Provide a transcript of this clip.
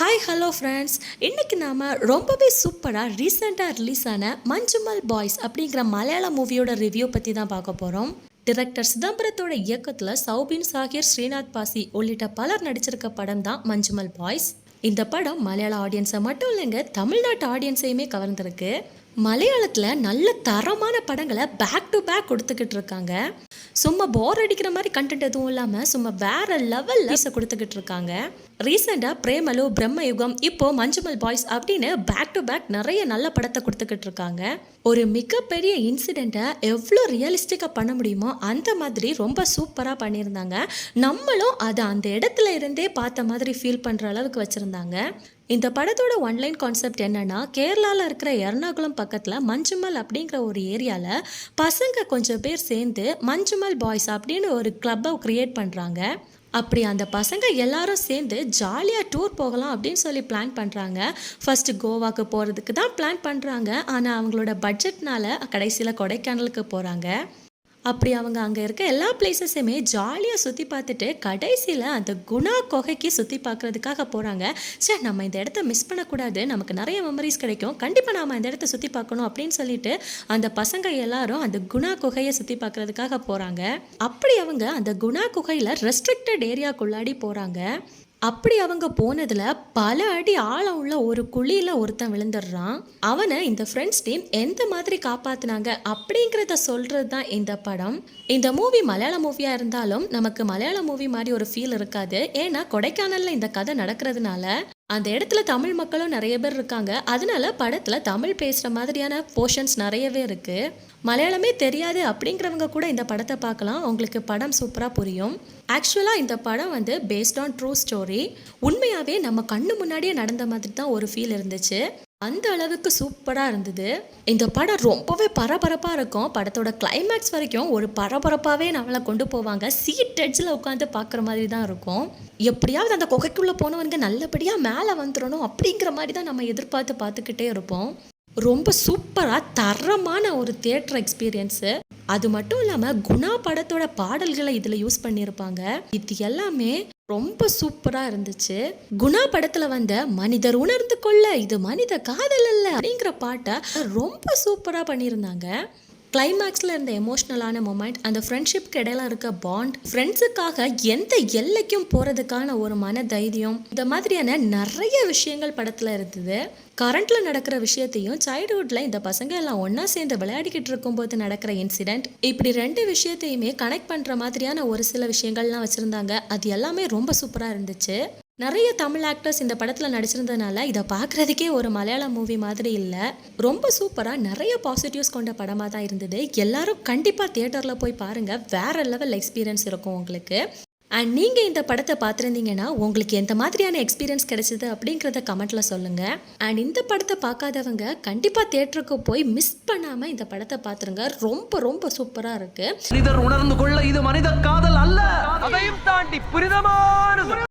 Hi hello friends இன்றைக்கி நாம் ரொம்பவே சூப்பராக ரீசெண்டாக ரிலீஸ் ஆன மஞ்சுமல் பாய்ஸ் அப்படிங்கிற மலையாள மூவியோட ரிவ்யூ பற்றி தான் பார்க்க போகிறோம் டிரெக்டர் சிதம்பரத்தோட இயக்கத்தில் சௌபின் சாகிர் ஸ்ரீநாத் பாசி உள்ளிட்ட பலர் நடிச்சிருக்க படம் தான் மஞ்சுமல் பாய்ஸ் இந்த படம் மலையாள ஆடியன்ஸை மட்டும் இல்லைங்க தமிழ்நாட்டு ஆடியன்ஸையுமே கவர்ந்திருக்கு. மலையாளத்தில் நல்ல தரமான படங்களை பேக் டு பேக் கொடுத்துக்கிட்டு இருக்காங்க. சும்மா போர் அடிக்கிற மாதிரி கண்டென்ட் எதுவும் இல்லாமல் சும்மா வேற லெவல் லைஸை கொடுத்துக்கிட்டு இருக்காங்க. ரீசெண்டாக பிரேமலு பிரம்மயுகம் இப்போ மஞ்சுமல் பாய்ஸ் அப்படின்னு பேக் டு பேக் நிறைய நல்ல படத்தை கொடுத்துக்கிட்டு இருக்காங்க. ஒரு மிகப்பெரிய இன்சிடெண்ட்டை எவ்வளோ ரியலிஸ்டிக்காக பண்ண முடியுமோ அந்த மாதிரி ரொம்ப சூப்பராக பண்ணியிருந்தாங்க. நம்மளும் அதை அந்த இடத்துல இருந்தே பார்த்த மாதிரி ஃபீல் பண்ணுற அளவுக்கு வச்சுருந்தாங்க. இந்த படத்தோட ஒன்லைன் கான்செப்ட் என்னன்னா கேரளாவில் இருக்கிற எர்ணாகுளம் பக்கத்தில் மஞ்சுமல் அப்படிங்கிற ஒரு ஏரியாவில் பசங்க கொஞ்சம் பேர் சேர்ந்து மஞ்சுமல் பாய்ஸ் அப்படின்னு ஒரு கிளப்பை க்ரியேட் பண்ணுறாங்க அப்படி அந்த பசங்க எல்லாரும் சேர்ந்து ஜாலியாக டூர் போகலாம் அப்படின்னு சொல்லி பிளான் பண்ணுறாங்க ஃபஸ்ட்டு கோவாக்கு போகிறதுக்கு தான் பிளான் பண்ணுறாங்க ஆனால் அவங்களோட பட்ஜெட்னால கடைசியில் கொடைக்கானலுக்கு போகிறாங்க அப்படி அவங்க அங்கே இருக்க எல்லா பிளேசஸுமே ஜாலியாக சுற்றி பார்த்துட்டு கடைசியில் அந்த குணா குகைக்கு சுற்றி பார்க்குறதுக்காக போகிறாங்க சே நம்ம இந்த இடத்த மிஸ் பண்ணக்கூடாது. நமக்கு நிறைய மெமரிஸ் கிடைக்கும். கண்டிப்பாக நாம் இந்த இடத்த சுற்றி பார்க்கணும் அப்படின்னு சொல்லிட்டு அந்த பசங்க எல்லாரும் அந்த குணா குகையை சுற்றி பார்க்குறதுக்காக போகிறாங்க அப்படி அவங்க அந்த குணா குகையில் ரெஸ்ட்ரிக்டட் ஏரியாக்குள்ளாடி போகிறாங்க அப்படி அவங்க போனதுல பல அடி ஆழம் உள்ள ஒரு குழியில ஒருத்தன் விழுந்துடுறான். அவனை இந்த ஃப்ரெண்ட்ஸ் டீம் எந்த மாதிரி காப்பாத்தினாங்க அப்படிங்கிறத சொல்றது தான் இந்த படம். இந்த மூவி மலையாள மூவியா இருந்தாலும் நமக்கு மலையாள மூவி மாதிரி ஒரு ஃபீல் இருக்காது. ஏன்னா கொடைக்கானல்ல இந்த கதை நடக்கிறதுனால அந்த இடத்துல தமிழ் மக்களும் நிறைய பேர் இருக்காங்க. அதனால படத்தில் தமிழ் பேசுகிற மாதிரியான போர்ஷன்ஸ் நிறையவே இருக்குது மலையாளமே தெரியாது அப்படிங்கிறவங்க கூட இந்த படத்தை பார்க்கலாம். உங்களுக்கு படம் சூப்பராக புரியும். ஆக்சுவலாக இந்த படம் வந்து பேஸ்ட் ஆன் ட்ரூ ஸ்டோரி உண்மையாகவே நம்ம கண்ணு முன்னாடியே நடந்த மாதிரி தான் ஒரு ஃபீல் இருந்துச்சு. அந்த அளவுக்கு சூப்பராக இருந்தது. இந்த படம் ரொம்பவே பரபரப்பாக இருக்கும். படத்தோட கிளைமேக்ஸ் வரைக்கும் ஒரு பரபரப்பாகவே நம்மளை கொண்டு போவாங்க. சீட் எட்ஜில் உட்காந்து பார்க்குற மாதிரி தான் இருக்கும். எப்படியாவது அந்த குகைக்குள்ளே போனவங்க நல்லபடியாக மேலே வந்துடணும் அப்படிங்கிற மாதிரி தான் நம்ம எதிர்பார்த்து பார்த்துக்கிட்டே இருப்போம். ரொம்ப சூப்பராக தரமான ஒரு தியேட்டர் எக்ஸ்பீரியன்ஸு அது மட்டும் இல்லாமல் குணா படத்தோட பாடல்களை இதில் யூஸ் பண்ணியிருப்பாங்க. இது எல்லாமே ரொம்ப சூப்பராக இருந்துச்சு. குணா படத்தில் வந்த மனிதர் உணர்ந்து கொள்ள இது மனித காதல் அல்ல அப்படிங்கிற பாட்டை ரொம்ப சூப்பராக பண்ணியிருந்தாங்க. கிளைமேக்ஸில் இருந்த எமோஷ்னலான மொமெண்ட் அந்த ஃப்ரெண்ட்ஷிப்க்கு இடையில இருக்க பாண்ட் ஃப்ரெண்ட்ஸுக்காக எந்த எல்லைக்கும் போகிறதுக்கான ஒரு மன தைரியம் இந்த மாதிரியான நிறைய விஷயங்கள் படத்தில் இருந்தது. கரண்ட்டில் நடக்கிற விஷயத்தையும் சைல்டுஹுட்டில் இந்த பசங்க எல்லாம் ஒன்றா சேர்ந்து விளையாடிக்கிட்டு இருக்கும்போது நடக்கிற இன்சிடென்ட் இப்படி ரெண்டு விஷயத்தையுமே கனெக்ட் பண்ணுற மாதிரியான ஒரு சில விஷயங்கள்லாம் வச்சுருந்தாங்க. அது எல்லாமே ரொம்ப சூப்பராக இருந்துச்சு. நிறைய தமிழ் ஆக்டர்ஸ் இந்த படத்தில் நடிச்சிருந்ததுனால இதை பார்க்குறதுக்கே ஒரு மலையாள மூவி மாதிரி இல்லை. ரொம்ப சூப்பராக நிறைய பாசிட்டிவ்ஸ் கொண்ட படமாக தான் இருந்தது. எல்லாரும் கண்டிப்பாக தியேட்டரில் போய் பாருங்கள் வேற லெவல் எக்ஸ்பீரியன்ஸ் இருக்கும் உங்களுக்கு. அண்ட் நீங்கள் இந்த படத்தை பார்த்துருந்தீங்கன்னா உங்களுக்கு எந்த மாதிரியான எக்ஸ்பீரியன்ஸ் கிடைச்சது அப்படிங்கிறத கமெண்ட்டில் சொல்லுங்கள் அண்ட் இந்த படத்தை பார்க்காதவங்க கண்டிப்பாக தேட்டருக்கு போய் மிஸ் பண்ணாமல் இந்த படத்தை பார்த்துருங்க. ரொம்ப ரொம்ப சூப்பராக இருக்குது மனிதர் உணர்ந்து கொள்ள இது மனித காதல் அல்ல. அதையும் தாண்டி புரிதமான